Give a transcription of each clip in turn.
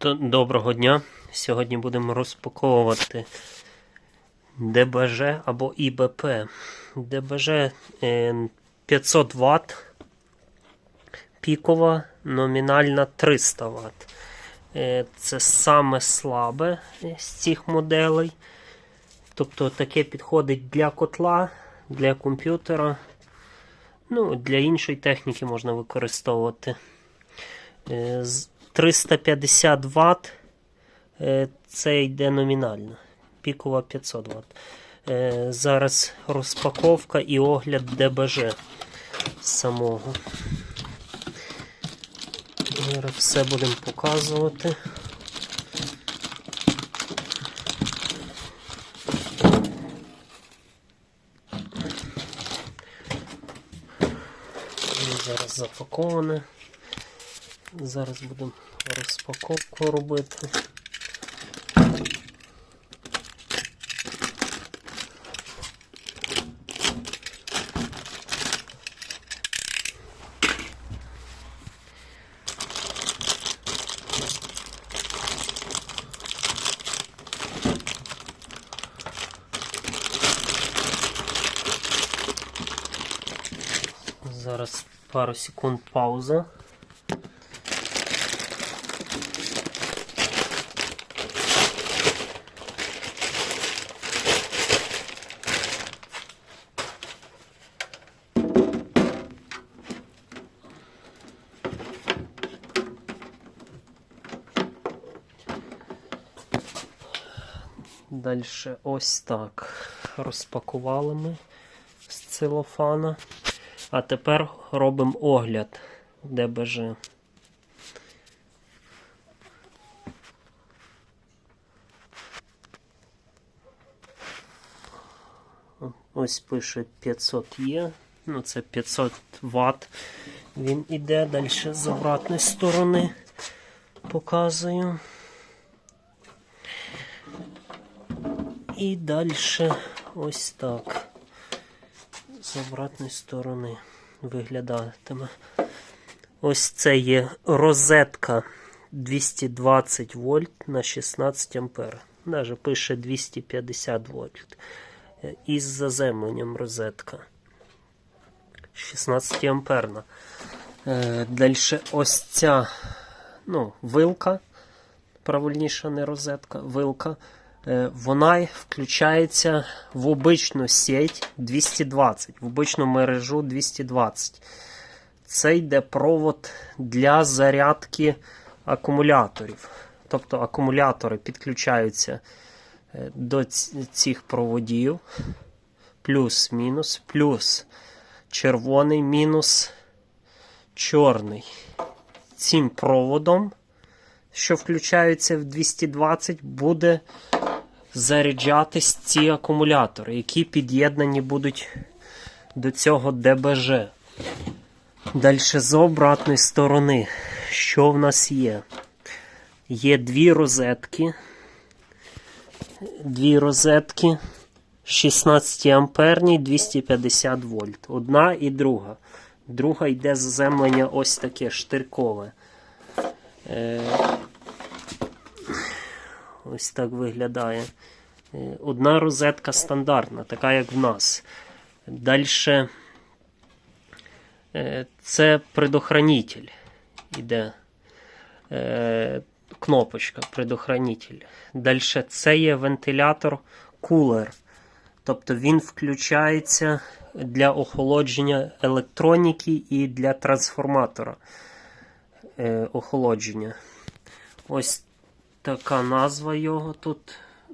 Д- Доброго дня. Сьогодні будемо розпаковувати ДБЖ або ІБП. ДБЖ е, 500 Вт, пікова, номінальна 300 Вт. Е, Це саме слабе з цих моделей. Тобто таке підходить для котла, для комп'ютера. Ну, для іншої техніки можна використовувати. Е, з 350 Вт. е, Це йде номінально. Пікова 500 Вт. Е, Зараз розпаковка і огляд ДБЖ самого. Зараз все будемо показувати. Зараз запаковане. Зараз будемо розпаковку робити. Зараз пару секунд пауза. Далі ось так. Розпакували ми з целофана. А тепер робимо огляд ДБЖ. Ось пише 500 є. Ну, це 500 Вт. Він іде далі з обратної сторони. Показую. І далі ось так. З обратної сторони виглядатиме. Ось це є розетка 220 вольт на 16 ампер. Даже пише 250 вольт. Із заземленням розетка. 16 амперна. Е, Далі ось ця ну, вилка, правильніше не розетка, вилка. Е, Вона включається в обичну сеть 220, в обичну мережу 220. Це йде провод для зарядки акумуляторів. Тобто акумулятори підключаються е, до цих проводів. Плюс-мінус, плюс червоний, мінус чорний. Цим проводом, що включаються в 220, буде заряджатись ці акумулятори, які під'єднані будуть до цього ДБЖ. Далі з обратної сторони, що в нас є? Є дві розетки. Дві розетки 16 амперні 250 вольт. Одна і друга. Друга йде заземлення ось таке штиркове. Е, Ось так виглядає. Е, Одна розетка стандартна, така як в нас. Далі це предохранитель. Іде е, кнопочка предохранитель. Далі це є вентилятор кулер. Тобто він включається для охолодження електроніки і для трансформатора е, охолодження. Ось така назва його тут.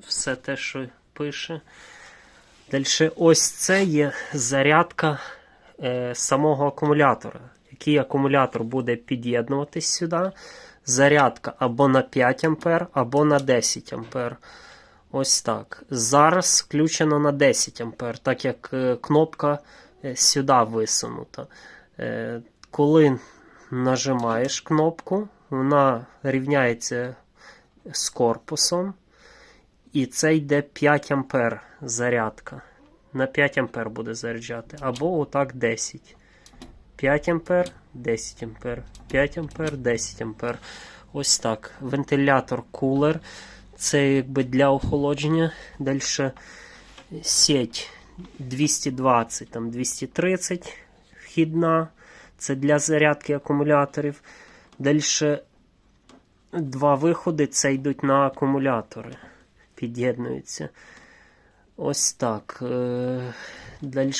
Все те, що пише. Далі ось це є зарядка е, самого акумулятора. Який акумулятор буде під'єднуватись сюди. Зарядка або на 5 А, або на 10 А. Ось так. Зараз включено на 10 А, так як е, кнопка е, сюди висунута. Е, коли нажимаєш кнопку, вона рівняється з корпусом. І це йде 5 ампер зарядка. На 5 ампер буде заряджати. Або отак 10. 5 ампер, 10 ампер, 5 ампер, 10 ампер. Ось так. Вентилятор кулер. Це якби для охолодження. Далі сеть 220, там 230 вхідна. Це для зарядки акумуляторів. Далі два виходи це йдуть на акумулятори. Під'єднуються. Ось так. Е, Далі.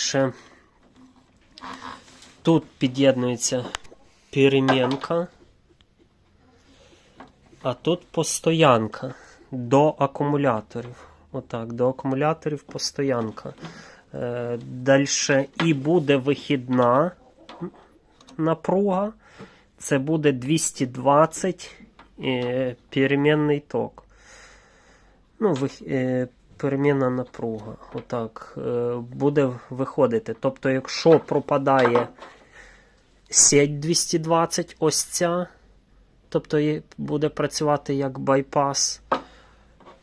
Тут під'єднується перемінка. А тут постоянка до акумуляторів. Отак, до акумуляторів постоянка. Е, Далі і буде вихідна напруга. Це буде 220 е, перемінний ток. Ну, е, перемінна напруга. Отак е, буде виходити. Тобто, якщо пропадає сеть 220, ось ця, тобто буде працювати як байпас.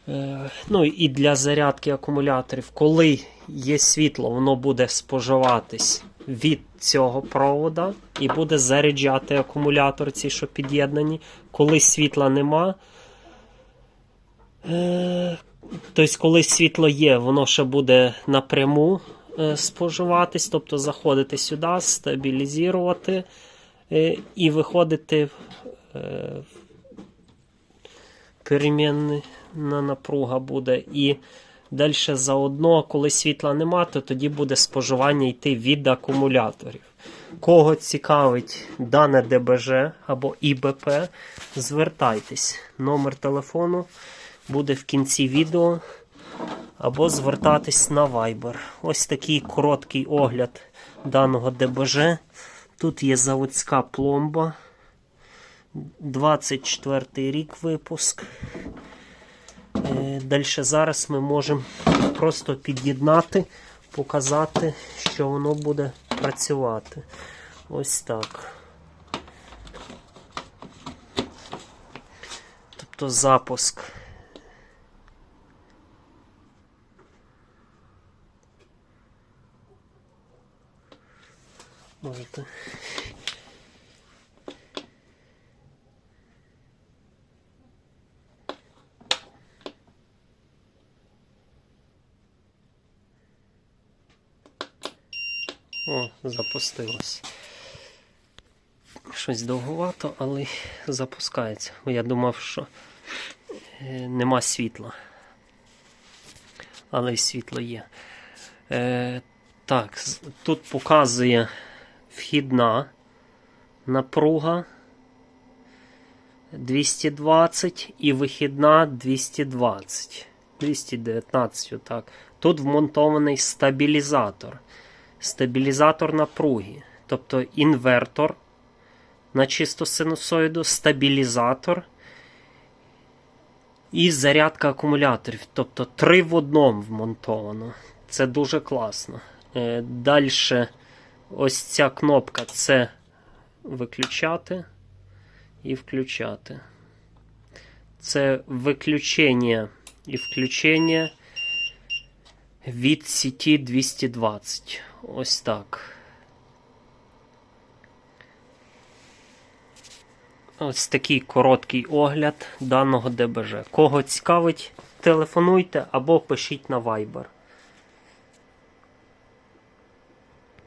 Е, Ну і для зарядки акумуляторів, коли є світло, воно буде споживатись від цього провода і буде заряджати акумулятор, ці, що під'єднані. Коли світла нема, е, тобто, коли світло є, воно ще буде напряму е, споживатись, тобто заходити сюди, стабілізувати е, і виходити перемінна напруга буде. І далі заодно, коли світла нема, то тоді буде споживання йти від акумуляторів. Кого цікавить дане ДБЖ або ІБП, звертайтесь. Номер телефону буде в кінці відео. Або звертатись на Viber. Ось такий короткий огляд даного ДБЖ. Тут є заводська пломба. 24 рік випуск. Е, Далі зараз ми можемо просто під'єднати, показати, що воно буде працювати. Ось так. Тобто запуск. Можете. О, запустилось. Щось довгувато, але запускається. Я думав, що е, нема світла. Але й світло є. Е, так, тут показує вхідна напруга 220 і вихідна 220. 219, отак. Тут вмонтований стабілізатор. Стабілізатор напруги. Тобто інвертор на чисту синусоїду, стабілізатор і зарядка акумуляторів. Тобто три в одному вмонтовано. Це дуже класно. Е, Далі ось ця кнопка це виключати і включати. Це виключення і включення від сіті 220. Ось так. Ось такий короткий огляд даного ДБЖ. Кого цікавить, телефонуйте або пишіть на Viber.